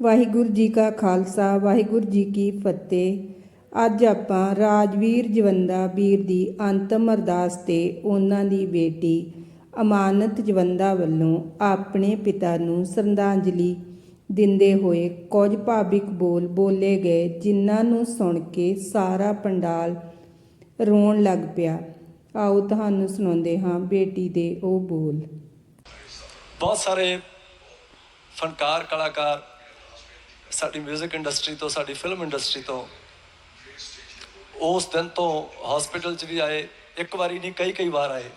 ਵਾਹਿਗੁਰੂ ਜੀ ਕਾ ਖਾਲਸਾ, ਵਾਹਿਗੁਰੂ ਜੀ ਕੀ ਫਤਿਹ। ਅੱਜ ਆਪਾਂ ਰਾਜਵੀਰ ਜਵੰਦਾ ਵੀਰ ਦੀ ਅੰਤਮ ਅਰਦਾਸ ਤੇ ਉਹਨਾਂ ਦੀ ਬੇਟੀ ਅਮਾਨਤ ਜਵੰਦਾ ਵੱਲੋਂ ਆਪਣੇ ਪਿਤਾ ਨੂੰ ਸ਼ਰਧਾਂਜਲੀ ਦਿੰਦੇ ਹੋਏ ਕੁਝ ਭਾਵਿਕ ਬੋਲ ਬੋਲੇ ਗਏ, ਜਿਨ੍ਹਾਂ ਨੂੰ ਸੁਣ ਕੇ ਸਾਰਾ ਪੰਡਾਲ ਰੋਣ ਲੱਗ ਪਿਆ। ਆਓ ਤੁਹਾਨੂੰ ਸੁਣਾਉਂਦੇ ਹਾਂ ਬੇਟੀ ਦੇ ਉਹ ਬੋਲ। ਬਹੁਤ ਸਾਰੇ ਫਨਕਾਰ ਕਲਾਕਾਰ ਸਾਡੀ 뮤직 ਇੰਡਸਟਰੀ ਤੋਂ, ਸਾਡੀ ਫਿਲਮ ਇੰਡਸਟਰੀ ਤੋਂ, ਉਸ ਦਿਨ ਤੋਂ ਹਸਪੀਟਲ 'ਚ ਵੀ ਆਏ, ਇੱਕ ਵਾਰੀ ਨਹੀਂ, ਕਈ ਕਈ ਵਾਰ ਆਏ।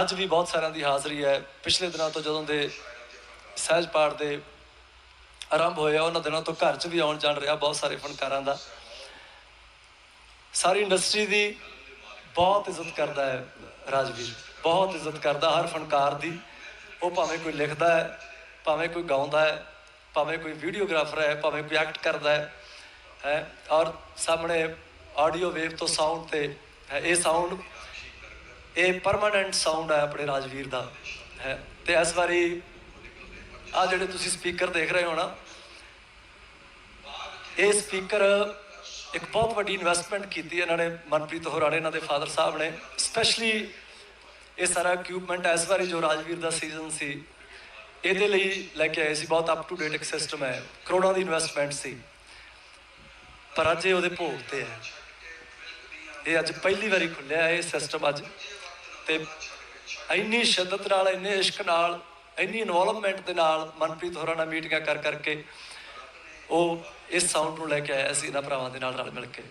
ਅੱਜ ਵੀ ਬਹੁਤ ਸਾਰਿਆਂ ਦੀ ਹਾਜ਼ਰੀ ਹੈ। ਪਿਛਲੇ ਦਿਨਾਂ ਤੋਂ ਜਦੋਂ ਦੇ ਸਹਿਜ ਪਾਠ ਦੇ ਆਰੰਭ ਹੋਇਆ ਉਹਨਾਂ ਦਿਨਾਂ ਤੋਂ ਘਰ 'ਚ ਵੀ ਆਉਣ ਜਾਣ ਰਿਹਾ ਬਹੁਤ ਸਾਰੇ ਫਨਕਾਰਾਂ ਦਾ। ਸਾਰੀ ਇੰਡਸਟਰੀ ਦੀ ਬਹੁਤ ਇੱਜ਼ਤ ਕਰਦਾ ਹੈ ਰਾਜਵੀਰ। ਬਹੁਤ ਇੱਜ਼ਤ ਕਰਦਾ ਹਰ ਫਨਕਾਰ ਦੀ। ਉਹ ਭਾਵੇਂ ਕੋਈ ਲਿਖਦਾ ਹੈ, ਭਾਵੇਂ ਕੋਈ ਗਾਉਂਦਾ ਹੈ ਭਾਵੇਂ ਕੋਈ ਵੀਡੀਓਗ੍ਰਾਫਰ ਹੈ, ਭਾਵੇਂ ਕੋਈ ਐਕਟ ਕਰਦਾ ਹੈ ਹੈ, ਔਰ ਸਾਹਮਣੇ ਆਡੀਓ ਵੇਵ ਤੋਂ ਸਾਊਂਡ ਤੇ ਹੈ, ਇਹ ਸਾਊਂਡ ਇਹ ਪਰਮਾਨੈਂਟ ਸਾਊਂਡ ਹੈ ਆਪਣੇ ਰਾਜਵੀਰ ਦਾ, ਹੈ, ਤੇ ਇਸ ਵਾਰੀ ਆ ਜਿਹੜੇ ਤੁਸੀਂ ਸਪੀਕਰ ਦੇਖ ਰਹੇ ਹੋ ਨਾ, ਇਹ ਸਪੀਕਰ ਇੱਕ ਬਹੁਤ ਵੱਡੀ ਇਨਵੈਸਟਮੈਂਟ ਕੀਤੀ ਇਹਨਾਂ ਨੇ, ਮਨਪ੍ਰੀਤ ਹੋਰਾਣੇ ਇਹਨਾਂ ਦੇ ਫਾਦਰ ਸਾਹਿਬ ਨੇ ਸਪੈਸ਼ਲੀ ਇਹ ਸਾਰਾ ਇਕਵਿਪਮੈਂਟ ਇਸ ਵਾਰੀ ਜੋ ਰਾਜਵੀਰ ਦਾ ਸੀਜ਼ਨ ਸੀ ਇਹਦੇ ਲਈ ਲੈ ਕੇ ਆਏ ਸੀ, ਬਹੁਤ ਅਪ ਟੂ ਡੇਟ ਇੱਕ ਸਿਸਟਮ ਹੈ। ਕਰੋੜਾਂ ਦੀ ਇਨਵੈਸਟਮੈਂਟ ਸੀ। ਪਰ ਅੱਜ ਇਹ ਉਹਦੇ ਭੋਗ ਤੇ ਹੈ। ਇਹ ਅੱਜ ਪਹਿਲੀ ਵਾਰੀ ਖੁੱਲਿਆ ਇਹ ਸਿਸਟਮ ਅੱਜ। ਤੇ ਇੰਨੀ ਸ਼ਿੱਦਤ ਨਾਲ, ਇੰਨੇ ਇਸ਼ਕ ਨਾਲ, ਇੰਨੀ ਇਨਵੋਲਵਮੈਂਟ ਦੇ ਨਾਲ ਮਨਪ੍ਰੀਤ ਹੋਰਾਂ ਨਾਲ ਮੀਟਿੰਗਾਂ ਕਰ ਕਰਕੇ ਉਹ ਇਸ ਸਾਊਂਡ ਨੂੰ ਲੈ ਕੇ ਆਇਆ ਸੀ, ਇਹਨਾਂ ਭਰਾਵਾਂ ਦੇ ਨਾਲ ਰਲ ਮਿਲ ਕੇ।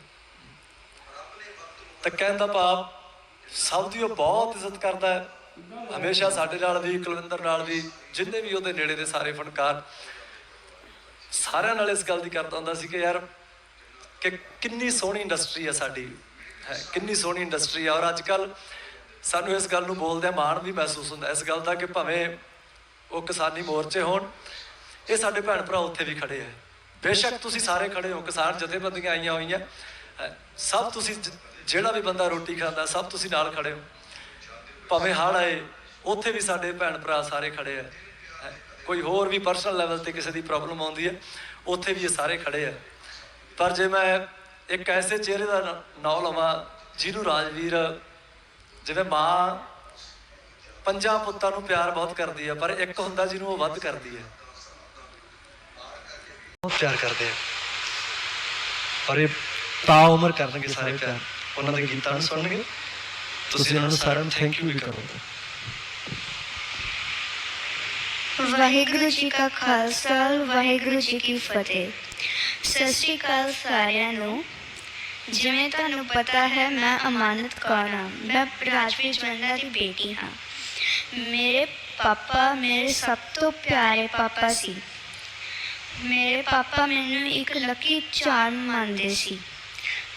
ਤਾਂ ਕਹਿਣ ਦਾ ਭਾਵ, ਸਭ ਦੀ ਉਹ ਬਹੁਤ ਇੱਜ਼ਤ ਕਰਦਾ ਹੈ। ਹਮੇਸ਼ਾ ਸਾਡੇ ਨਾਲ ਵੀ ਕੁਲਵਿੰਦਰ ਨਾਲ ਵੀ ਜਿੰਨੇ ਵੀ ਉਹਦੇ ਨੇੜੇ ਦੇ ਸਾਰੇ ਫਨਕਾਰ ਸਾਰਿਆਂ ਨਾਲ ਇਸ ਗੱਲ ਦੀ ਕਰਦਾ ਹੁੰਦਾ ਸੀ ਕਿ ਯਾਰ ਕਿ ਕਿੰਨੀ ਸੋਹਣੀ ਇੰਡਸਟਰੀ ਹੈ ਸਾਡੀ। ਹੈ ਕਿੰਨੀ ਸੋਹਣੀ ਇੰਡਸਟਰੀ ਹੈ ਔਰ ਅੱਜ ਕੱਲ ਸਾਨੂੰ ਇਸ ਗੱਲ ਨੂੰ ਬੋਲਦਿਆਂ ਮਾਣ ਵੀ ਮਹਿਸੂਸ ਹੁੰਦਾ। ਇਸ ਗੱਲ ਦਾ ਕਿ ਭਾਵੇਂ ਉਹ ਕਿਸਾਨੀ ਮੋਰਚੇ ਹੋਣ ਇਹ ਸਾਡੇ ਭੈਣ ਭਰਾ ਉੱਥੇ ਵੀ ਖੜੇ ਹੈ ਬੇਸ਼ੱਕ ਤੁਸੀਂ ਸਾਰੇ ਖੜੇ ਹੋ ਕਿਸਾਨ ਜਥੇਬੰਦੀਆਂ ਆਈਆਂ ਹੋਈਆਂ। ਹੈ, ਸਭ ਤੁਸੀਂ ਜਿਹੜਾ ਵੀ ਬੰਦਾ ਰੋਟੀ ਖਾਂਦਾ ਸਭ ਤੁਸੀਂ ਨਾਲ ਖੜੇ ਹੋ। ਭਾਵੇਂ ਹੜ੍ਹ ਆਏ ਉੱਥੇ ਵੀ ਸਾਡੇ ਭੈਣ ਭਰਾ ਸਾਰੇ ਖੜੇ ਆ। ਕੋਈ ਹੋਰ ਵੀ ਪਰਸਨਲ ਲੈਵਲ ਤੇ ਕਿਸੇ ਦੀ ਪ੍ਰੋਬਲਮ ਆਉਂਦੀ ਹੈ ਉੱਥੇ ਵੀ ਇਹ ਸਾਰੇ ਖੜੇ ਆ। ਪਰ ਜੇ ਮੈਂ ਇੱਕ ਐਸੇ ਚਿਹਰੇ ਦਾ ਨ- ਨਾਂ ਲਵਾਂ ਜਿਹਨੂੰ ਰਾਜਵੀਰ ਜਿਵੇਂ ਮਾਂ ਪੰਜਾਂ ਪੁੱਤਾਂ ਨੂੰ ਪਿਆਰ ਬਹੁਤ ਕਰਦੀ ਹੈ ਪਰ ਇੱਕ ਹੁੰਦਾ ਜਿਹਨੂੰ ਉਹ ਵੱਧ ਕਰਦੀ ਹੈ ਬਹੁਤ ਪਿਆਰ ਕਰਦੇ ਆ। ਔਰ ਇਹ ਤਾਂ ਉਮਰ ਕਰਨਗੇ ਸਾਰੇ ਪਿਆਰ। ਉਹਨਾਂ ਦੇ ਗੀਤਾਂ ਨੂੰ ਸੁਣਨਗੇ। ਤੁਸੀਂ ਉਹਨਾਂ ਨੂੰ ਸਾਰਿਆਂ ਨੂੰ ਥੈਂਕ ਯੂ ਵੀ ਕਰੋਗੇ ਵਾਹਿਗੁਰੂ ਜੀ ਕਾ ਖਾਲਸਾ ਵਾਹਿਗੁਰੂ ਜੀ ਕੀ ਫਤਿਹ ਸਤਿ ਸ਼੍ਰੀ ਅਕਾਲ ਸਾਰਿਆਂ ਨੂੰ ਜਿਵੇਂ ਤੁਹਾਨੂੰ ਪਤਾ ਹੈ ਮੈਂ ਅਮਾਨਤ ਕੌਰ ਹਾਂ ਮੈਂ ਰਾਜਵੀਰ ਜਵੰਦਾ ਦੀ ਬੇਟੀ ਹਾਂ ਮੇਰੇ ਪਾਪਾ ਮੇਰੇ ਸਭ ਤੋਂ ਪਿਆਰੇ ਪਾਪਾ ਸੀ ਮੇਰੇ ਪਾਪਾ ਮੈਨੂੰ ਇੱਕ ਲੱਕੀ ਚਾਰਮ ਮੰਨਦੇ ਸੀ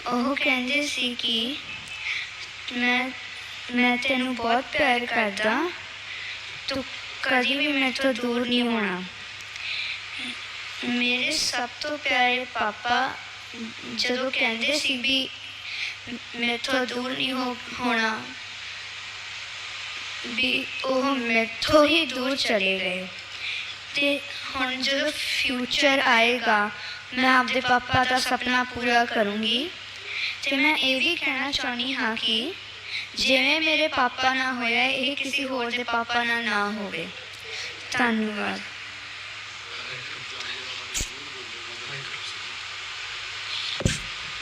ਉਹ ਕਹਿੰਦੇ ਸੀ ਕਿ ਮੈਂ ਮੈਂ ਤੈਨੂੰ ਬਹੁਤ ਪਿਆਰ ਕਰਦਾ। ਤੂੰ ਕਦੀ ਵੀ ਮੇਰੇ ਤੋਂ ਦੂਰ ਨਹੀਂ ਹੋਣਾ। ਮੇਰੇ ਸਭ ਤੋਂ ਪਿਆਰੇ ਪਾਪਾ ਜਦੋਂ ਕਹਿੰਦੇ ਸੀ ਵੀ ਮੇਰੇ ਤੋਂ ਦੂਰ ਨਹੀਂ ਹੋ ਹੋਣਾ, ਵੀ ਉਹ ਮੇਰੇ ਹੀ ਦੂਰ ਚਲੇ ਗਏ। ਤੇ ਹੁਣ ਜਦੋਂ ਫਿਊਚਰ ਆਏਗਾ, ਮੈਂ ਆਪਦੇ ਪਾਪਾ ਦਾ ਸੁਪਨਾ ਪੂਰਾ ਕਰੂੰਗੀ। ਤੇ ਮੈਂ ਇਹ ਵੀ ਕਹਿਣਾ ਚਾਹੁੰਦੀ ਹਾਂ ਕਿ ਜਿਵੇਂ ਮੇਰੇ ਪਾਪਾ ਨਾਲ ਹੋਇਆ ਇਹ ਕਿਸੇ ਹੋਰ ਦੇ ਪਾਪਾ ਨਾਲ ਨਾ ਹੋਵੇ। ਧੰਨਵਾਦ।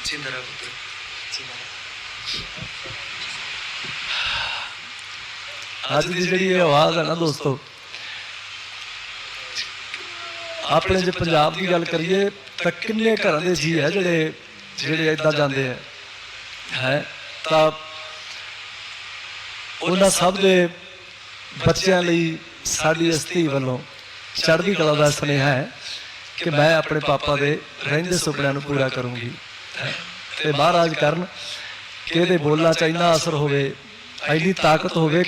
ਪੁੱਤਰ। ਅੱਜ ਦੀ ਜਿਹੜੀ ਇਹ ਆਵਾਜ਼ ਹੈ ਨਾ ਦੋਸਤੋ ਆਪਣੇ ਜੇ ਪੰਜਾਬ ਦੀ ਗੱਲ ਕਰੀਏ ਤਾਂ ਕਿੰਨੇ ਘਰਾਂ ਦੇ ਜੀ ਹੈ ਜਿਹੜੇ ਜਿਹੜੇ ਇਦਾਂ ਜਾਂਦੇ ਹੈ ਹੈ? ਤਾਂ ਉਹਨਾਂ ਸਭ ਦੇ ਬੱਚਿਆਂ ਲਈ ਸਾਡੀ ਅਸਤੀ ਵੱਲੋਂ ਚੜ੍ਹਦੀ ਕਲਾ ਦਾ ਸੁਨੇਹਾ ਹੈ ਕਿ ਮੈਂ ਆਪਣੇ ਪਾਪਾ ਦੇ ਰਹਿੰਦੇ ਸੁਪਨਿਆਂ ਨੂੰ ਪੂਰਾ ਕਰੂੰਗੀ। ਤੇ ਮਹਾਰਾਜ ਕਰਨ ਕਿ ਇਹਦੇ ਬੋਲਾਂ ਚ ਇੰਨਾ ਅਸਰ ਹੋਵੇ ਐਡੀ ਤਾਕਤ ਹੋਵੇ